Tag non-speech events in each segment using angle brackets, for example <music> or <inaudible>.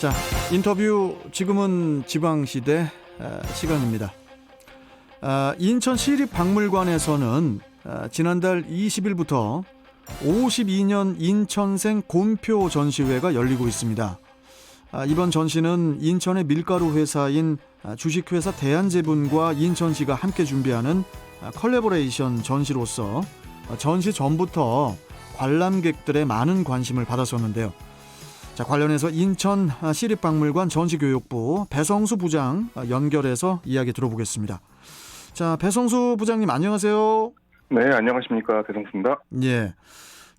자, 인터뷰 지금은 지방시대 어, 시간입니다. 아, 인천 시립박물관에서는 아, 지난달 20일부터 52년 인천생 곰표 전시회가 열리고 있습니다. 아, 이번 전시는 인천의 밀가루 회사인 아, 주식회사 대한제분과 인천시가 함께 준비하는 아, 컬래버레이션 전시로서 아, 전시 전부터 관람객들의 많은 관심을 받았었는데요. 자, 관련해서 인천 아, 시립박물관 전시교육부 배성수 부장 아, 연결해서 이야기 들어보겠습니다. 자, 배성수 부장님 안녕하세요. 네, 안녕하십니까. 배성수입니다. 예.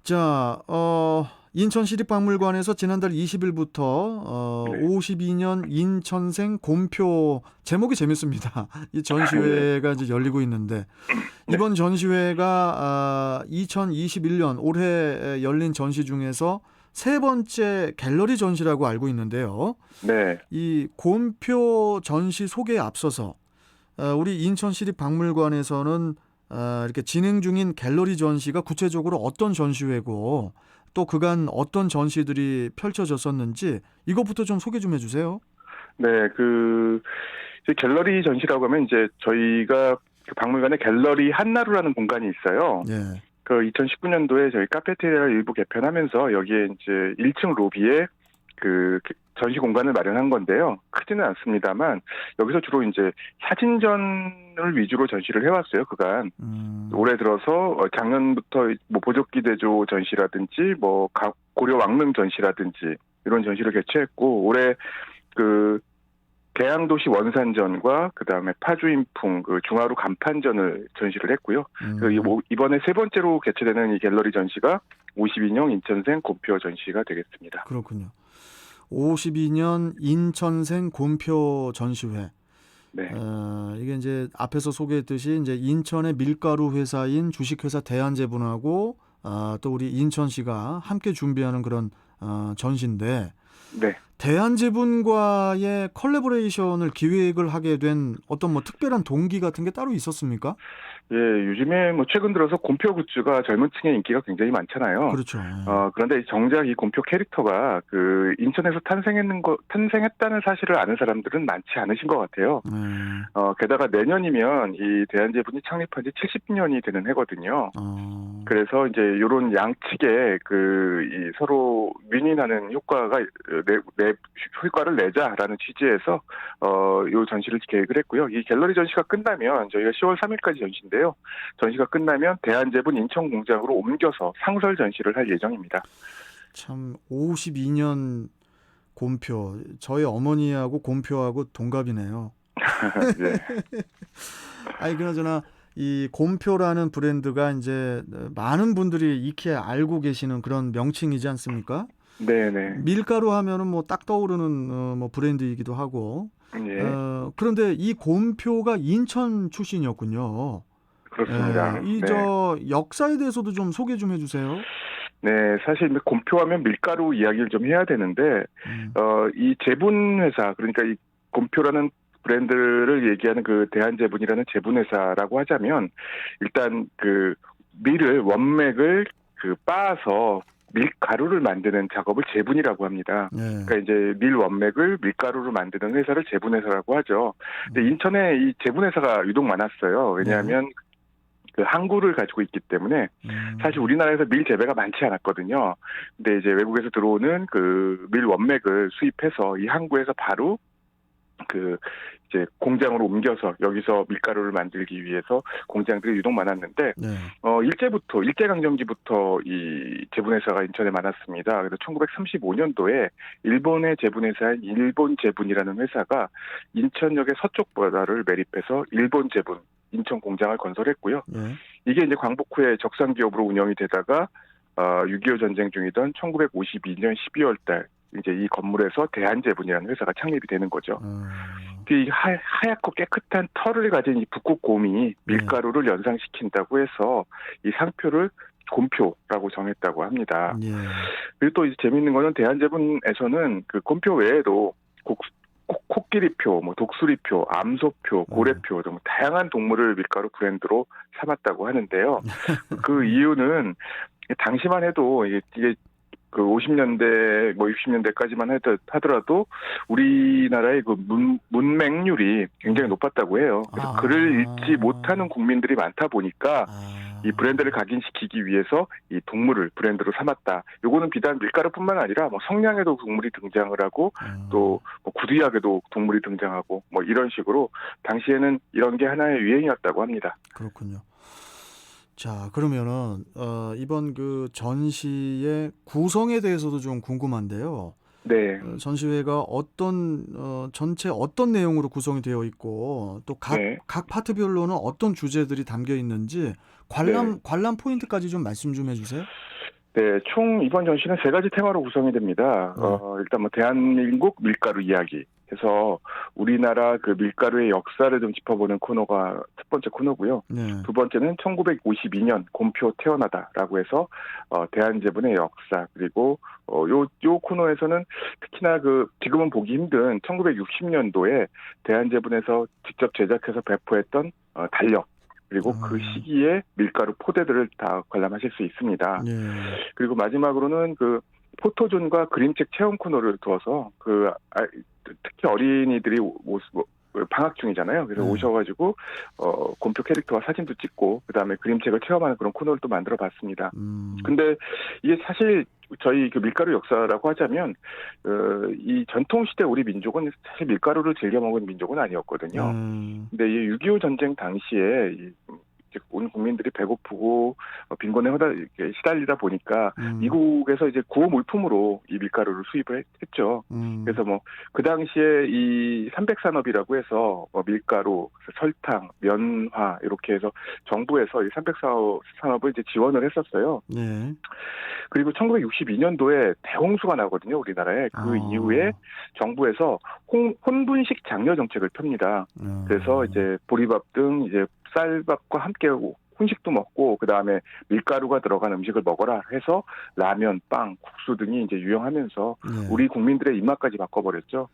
자, 어, 인천 시립박물관에서 지난달 20일부터 어, 네. 52년 인천생 곰표 제목이 재밌습니다. <laughs> 이 전시회가 이제 열리고 있는데 이번 전시회가 아, 2021년 올해 열린 전시 중에서 세 번째 갤러리 전시라고 알고 있는데요. 네, 이 곰표 전시 소개에 앞서서 어, 우리 인천시립박물관에서는 어, 이렇게 진행 중인 갤러리 전시가 구체적으로 어떤 전시회고 또 그간 어떤 전시들이 펼쳐졌었는지 이것부터 좀 소개 좀 해주세요. 네, 그, 갤러리 전시라고 하면 이제 저희가 그 박물관에 갤러리 한나루라는 공간이 있어요. 예. 그 2019년도에 저희 카페테리아를 일부 개편하면서 여기에 이제 1층 로비에 그 전시 공간을 마련한 건데요. 크지는 않습니다만 여기서 주로 이제 사진전을 위주로 전시를 해왔어요. 그간 음, 올해 들어서 어, 작년부터 뭐 보조기 대조 전시라든지 뭐 가- 고려 왕릉 전시라든지 이런 전시를 개최했고 올해 그 개항도시 원산전과 그 다음에 파주인풍 그 중하루 간판전을 전시를 했고요. 음, 그 이- 이번에 세 번째로 개최되는 이 갤러리 전시가 52년 인천생 곰표 전시가 되겠습니다. 그렇군요. 52년 인천생 곰표 전시회. 네, 어, 이게 이제 앞에서 소개했듯이 이제 인천의 밀가루 회사인 주식회사 대한제분하고 아, 또 우리 인천시가 함께 준비하는 그런 어, 전시인데 네. 대한제분과의 컬래버레이션을 기획을 하게 된 어떤 뭐 특별한 동기 같은 게 따로 있었습니까? 예, 요즘에 뭐 최근 들어서 곰표 굿즈가 젊은 층의 인기가 굉장히 많잖아요. 그렇죠. 어, 그런데 정작 이 곰표 캐릭터가 그 인천에서 탄생했는 거, 탄생했다는 사실을 아는 사람들은 많지 않으신 것 같아요. 네. 어, 게다가 내년이면 이 대한제분이 창립한 지 70년이 되는 해거든요. 어, 그래서 이제 요런 양측에 그, 이 서로 윈윈하는 효과가, 내, 내, 효과를 내자라는 취지에서, 어, 요 전시를 계획을 했고요. 이 갤러리 전시가 끝나면 저희가 10월 3일까지 전시인데요. 전시가 끝나면 대한제분 인천 공장으로 옮겨서 상설 전시를 할 예정입니다. 참 52년 곰표 저희 어머니하고 곰표하고 동갑이네요. <laughs> 네. <laughs> 아니 그나저나 이 곰표라는 브랜드가 이제 많은 분들이 익히 알고 계시는 그런 명칭이지 않습니까? 네네. 밀가루 하면은 뭐 딱 떠오르는 어, 뭐 브랜드이기도 하고. 예. 어, 그런데 이 곰표가 인천 출신이었군요. 그렇습니다. 예, 네. 이저 역사에 대해서도 좀 소개 좀 해주세요. 네, 사실 이제 곰표하면 밀가루 이야기를 좀 해야 되는데, 음, 어, 이 제분 회사, 그러니까 이 곰표라는 브랜드를 얘기하는 그 대한제분이라는 제분회사라고 하자면, 일단 그 밀을, 원맥을 그 빻아서 밀가루를 만드는 작업을 제분이라고 합니다. 예. 그러니까 이제 밀 원맥을 밀가루로 만드는 회사를 제분회사라고 하죠. 근데 인천에 이 제분회사가 유독 많았어요. 왜냐하면 그 항구를 가지고 있기 때문에 음, 사실 우리나라에서 밀 재배가 많지 않았거든요. 근데 이제 외국에서 들어오는 그 밀 원맥을 수입해서 이 항구에서 바로 그 이제 공장으로 옮겨서 여기서 밀가루를 만들기 위해서 공장들이 유독 많았는데 네. 어 일제부터 일제 강점기부터 이 제분회사가 인천에 많았습니다. 그래서 1935년도에 일본의 제분회사인 일본 제분이라는 회사가 인천역의 서쪽 바다를 매립해서 일본 제분 인천 공장을 건설했고요. 예. 이게 이제 광복 후에 적산 기업으로 운영이 되다가 어, 6.25 전쟁 중이던 1952년 12월 달 이제 이 건물에서 대한제분이라는 회사가 창립이 되는 거죠. 어, 이 하, 하얗고 깨끗한 털을 가진 이 북극곰이 밀가루를 연상시킨다고 해서 이 상표를 곰표라고 정했다고 합니다. 예. 그리고 또 이제 재밌는 거는 대한제분에서는 그 곰표 외에도 곡, 코- 코끼리표, 뭐 독수리표, 암소표, 고래표 등 다양한 동물을 밀가루 브랜드로 삼았다고 하는데요. <laughs> 그 이유는 당시만 해도 이게 그 50년대 뭐 60년대까지만 하더라도 우리나라의 그 문, 문맹률이 굉장히 높았다고 해요. 그래서 아. 글을 읽지 못하는 국민들이 많다 보니까 아. 이 브랜드를 각인시키기 위해서 이 동물을 브랜드로 삼았다. 요거는 비단 밀가루뿐만 아니라 뭐 성냥에도 동물이 등장을 하고 음. 또뭐 구두약에도 동물이 등장하고 뭐 이런 식으로 당시에는 이런 게 하나의 유행이었다고 합니다. 그렇군요. 자, 그러면은 어, 이번 그 전시의 구성에 대해서도 좀 궁금한데요. 네. 어, 전시회가 어떤 어, 전체 어떤 내용으로 구성이 되어 있고 또 각 네. 각 파트별로는 어떤 주제들이 담겨 있는지 관람 네. 관람 포인트까지 좀 말씀 좀 해주세요. 네, 총 이번 전시는 세 가지 테마로 구성이 됩니다. 네. 어, 일단 뭐 대한민국 밀가루 이야기 해서 우리나라 그 밀가루의 역사를 좀 짚어보는 코너가 첫 번째 코너고요. 네. 두 번째는 1952년 곰표 태어나다라고 해서 어, 대한제분의 역사 그리고 어, 요, 요 코너에서는 특히나 그 지금은 보기 힘든 1960년도에 대한제분에서 직접 제작해서 배포했던 어, 달력 그리고 그 음. 시기에 밀가루 포대들을 다 관람하실 수 있습니다. 예. 그리고 마지막으로는 그 포토존과 그림책 체험 코너를 두어서 그 아- 특히 어린이들이 오- 오- 뭐 방학 중이잖아요. 그래서 네. 오셔가지고 어 곰표 캐릭터와 사진도 찍고 그 다음에 그림책을 체험하는 그런 코너를 또 만들어봤습니다. 음. 근데 이게 사실 저희 그 밀가루 역사라고 하자면 어, 이 전통 시대 우리 민족은 사실 밀가루를 즐겨 먹은 민족은 아니었거든요. 음. 근데 이6.25 전쟁 당시에 이, 이제 온 국민들이 배고프고 어, 빈곤에 허다 이렇게 시달리다 보니까 음. 미국에서 이제 구호 물품으로 이 밀가루를 수입을 했- 했죠. 음. 그래서 뭐 그 당시에 이 삼백 산업이라고 해서 뭐 밀가루, 설탕, 면화 이렇게 해서 정부에서 이 삼백 산업을 이제 지원을 했었어요. 네. 그리고 1962년도에 대홍수가 나거든요, 우리나라에. 그 아. 이후에 정부에서 홍, 혼분식 장려 정책을 펴니다. 어. 그래서 이제 보리밥 등 이제 쌀밥과 함께 혼식도 먹고 그 다음에 밀가루가 들어간 음식을 먹어라 해서 라면, 빵, 국수 등이 이제 유행하면서 네. 우리 국민들의 입맛까지 바꿔버렸죠.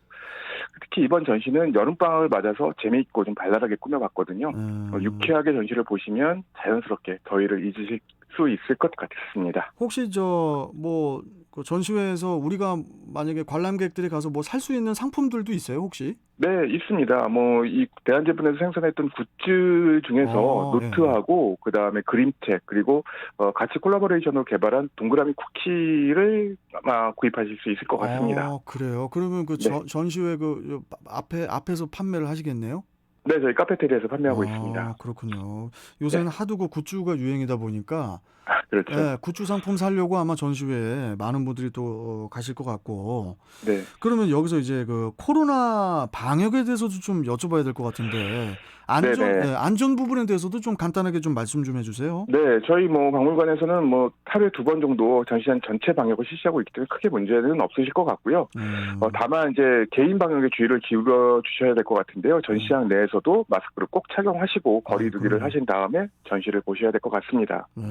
특히 이번 전시는 여름방학을 맞아서 재미있고 좀 발랄하게 꾸며봤거든요. 음. 어, 유쾌하게 전시를 보시면 자연스럽게 더위를 잊으실 수 있을 것 같습니다. 혹시 저 뭐 그 전시회에서 우리가 만약에 관람객들이 가서 뭐 살 수 있는 상품들도 있어요, 혹시? 네, 있습니다. 뭐, 이 대한제품에서 생산했던 굿즈 중에서 어, 노트하고, 그 다음에 그림책, 그리고, 어, 같이 콜라보레이션으로 개발한 동그라미 쿠키를 아마 구입하실 수 있을 것 같습니다. 아, 그래요. 그러면 그 네. 전- 전시회 그 앞에 앞에서 판매를 하시겠네요? 네, 저희 카페테리아에서 판매하고 아, 있습니다. 네. 그렇군요. 요새는 하도 그 굿즈가 유행이다 보니까 <laughs> 그렇죠. 예, 굿즈 상품 사려고 아마 전시회에 많은 분들이 또 어, 가실 것 같고 네. 그러면 여기서 이제 그 코로나 방역에 대해서도 좀 여쭤봐야 될 것 같은데 안전 네네. 예, 안전 부분에 대해서도 좀 간단하게 좀 말씀 좀 해주세요. 네, 저희 뭐 박물관에서는 뭐 하루에 두 번 정도 전시장 전체 방역을 실시하고 있기 때문에 크게 문제는 없으실 것 같고요. 음, 어, 다만 이제 개인 방역에 주의를 기울여 주셔야 될 것 같은데요. 전시장 내에서도 마스크를 꼭 착용하시고 거리두기를 그럼요. 하신 다음에 전시를 보셔야 될 것 같습니다. 네.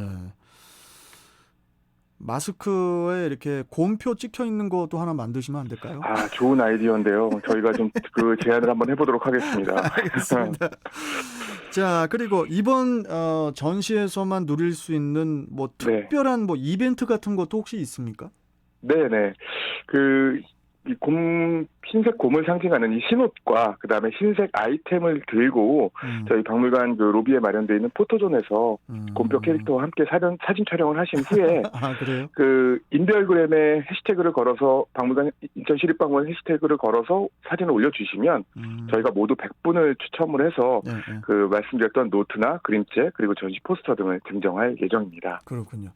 마스크에 이렇게 곰표 찍혀 있는 것도 하나 만드시면 안 될까요? 아, 좋은 아이디어인데요. 저희가 좀 그 제안을 한번 해보도록 하겠습니다. <laughs> 알겠습니다. 자, 그리고 이번 어, 전시에서만 누릴 수 있는 뭐 네. 특별한 뭐 이벤트 같은 것도 혹시 있습니까? 네네. 그, 이 곰, 흰색 곰을 상징하는 이 신옷과 그 다음에 흰색 아이템을 들고 음, 저희 박물관 그 로비에 마련되어 있는 포토존에서 음. 곰뼈 캐릭터와 함께 사진, 사진 촬영을 하신 후에 <laughs> 아, 그래요? 그 인별그램에 해시태그를 걸어서 박물관 인천 시립박물관 해시태그를 걸어서 사진을 올려주시면 음. 저희가 모두 100분을 추첨을 해서 네, 네. 그 말씀드렸던 노트나 그림책 그리고 전시 포스터 등을 증정할 예정입니다. 그렇군요.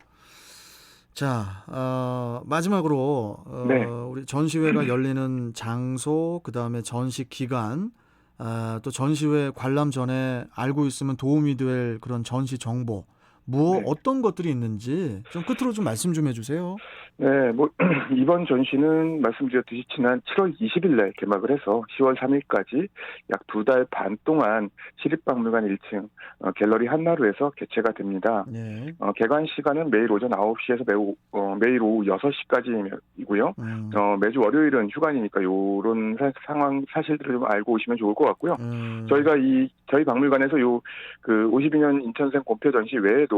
자, 어, 마지막으로 어, 네. 우리 전시회가 열리는 장소, 그 다음에 전시 기간, 아, 또 전시회 관람 전에 알고 있으면 도움이 될 그런 전시 정보, 뭐 네. 어떤 것들이 있는지 좀 끝으로 좀 말씀 좀 해주세요. 네, 뭐 <clears throat> 이번 전시는 말씀드렸듯이 지난 7월 20일 날 개막을 해서 10월 3일까지 약 두 달 반 동안 시립박물관 1층 어, 갤러리 한마루에서 개최가 됩니다. 네. 어, 개관 시간은 매일 오전 9시에서 매우, 어, 매일 오후 6시까지이고요. 음, 어, 매주 월요일은 휴관이니까 사- 상황 사실들을 좀 알고 오시면 좋을 것 같고요. 음, 저희가 이 저희 박물관에서 요 그 52년 인천생 곰표 전시 외에도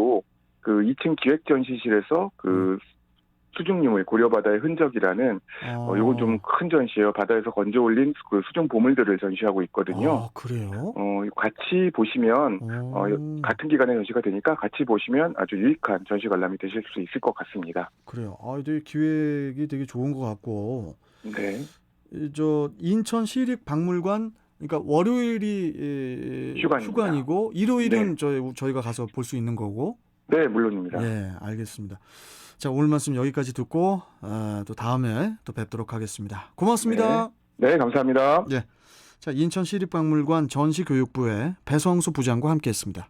그 2층 기획 전시실에서 그 수중유물 고려바다의 흔적이라는 어, 요건 좀 큰 전시예요. 바다에서 건져 올린 그 수중 보물들을 전시하고 있거든요. 아, 그래요? 어, 같이 보시면 어, 어, 같은 기간에 전시가 되니까 같이 보시면 아주 유익한 전시 관람이 되실 수 있을 것 같습니다. 그래요. 아, 되게 기획이 되게 좋은 것 같고 네. 이, 저 인천 시립박물관 그러니까 월요일이 에, 휴관입니다. 고 일요일은 네. 저희 저희가 가서 볼 수 있는 거고. 네, 물론입니다. 예, 알겠습니다. 자, 오늘 말씀 여기까지 듣고 아, 또 다음에 또 뵙도록 하겠습니다. 고맙습니다. 네, 감사합니다. 자, 인천 시립박물관 전시교육부의 배성수 부장과 함께했습니다.